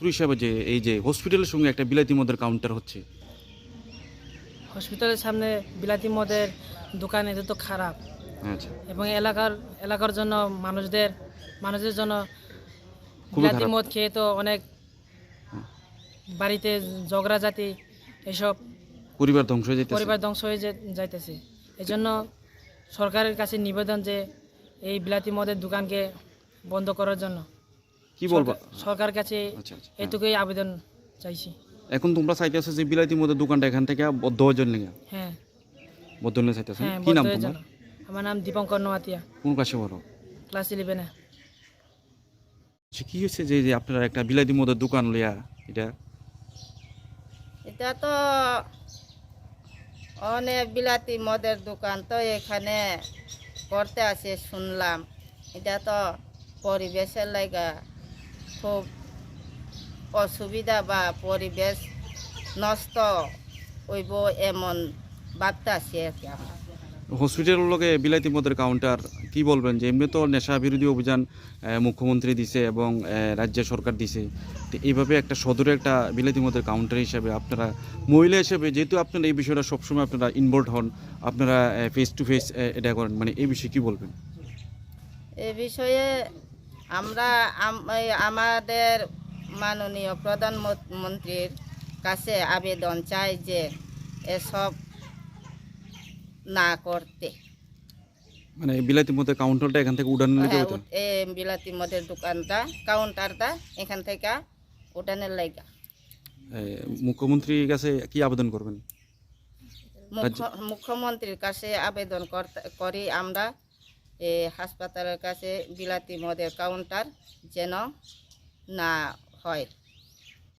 ছাত্র হিসাবে যে এই যে হসপিটালের সঙ্গে একটা বিলাতি মদের কাউন্টার হচ্ছে। হসপিটালের সামনে বিলাতি মদের দোকান এটা তো খারাপ। আচ্ছা। এবং এলাকার এলাকার জন্য মানুষদের মানুষের জন্য খুবই বিলাতি খারাপ। মদ খেয়ে তো অনেক বাড়িতে ঝগড়া জাতি এসব পরিবার ধ্বংস হয়ে যেতেছে পরিবার ধ্বংস হয়ে যে- যাইতেছে। এই জন্য সরকারের কাছে নিবেদন যে এই বিলাতি মদের দোকানকে বন্ধ করার জন্য। কি বলবা? সরকার- কাছে আচ্ছা আচ্ছা হ্যাঁ। এটুকুই আবেদন চাইছি। এখন তোমরা চাইতেছো যে বিলাতি মদের দোকানটা এখান থেকে বদ্ধ হওয়ার জন্য হ্যাঁ। বদ্ধ হলে চাইতেছো? হ্যাঁ কি নাম তোমার? আমার নাম দীপঙ্কর নোয়াতিয়া। কোন কাছে বলো ক্লাস ইলেভেনে আচ্ছা, কি হয়েছে যে যে আপনারা একটা বিলাতি মদের দোকান লইয়া এটা? এটা তো অনেক বিলাতি মদের দোকান তো এখানে করতে আছে শুনলাম। এটা তো পরিবেশের লাগা খুব অসুবিধা বা পরিবেশ নষ্ট হইব এমন ভাবতে আছি আর কি আমরা। হসপিটালের লগে বিলাতি মদের কাউন্টার কি বলবেন যে এমনি তো নেশা বিরোধী অভিযান মুখ্যমন্ত্রী দিছে এবং রাজ্য সরকার দিছে তো এইভাবে একটা সদরে একটা বিলাতি মদের কাউন্টার হিসাবে আপনারা মহিলা হিসেবে যেহেতু আপনারা এই বিষয়টা সবসময় আপনারা ইনভলভ হন আপনারা ফেস টু ফেস এটা করেন মানে এই বিষয়ে কি বলবেন এ বিষয়ে আমরা আম- আমাদের মাননীয় প্রধানমন্ত্রীর কাছে আবেদন চাই যে এসব না করতে। মানে বিলাতি মদের কাউন্টারটা এখান থেকে উড়ান নিতে হ্যাঁ, এ বিলাতি মদের দোকানটা কাউন্টারটা এখান থেকে উঠানের লাইগা মুখ্যমন্ত্রীর কাছে কি আবেদন করবেন? মুখ্য- মুখ্যমন্ত্রীর কাছে আবেদন করতে করি আমরা। হাসপাতালের কাছে বিলাতি মদের কাউন্টার যেন না হয়।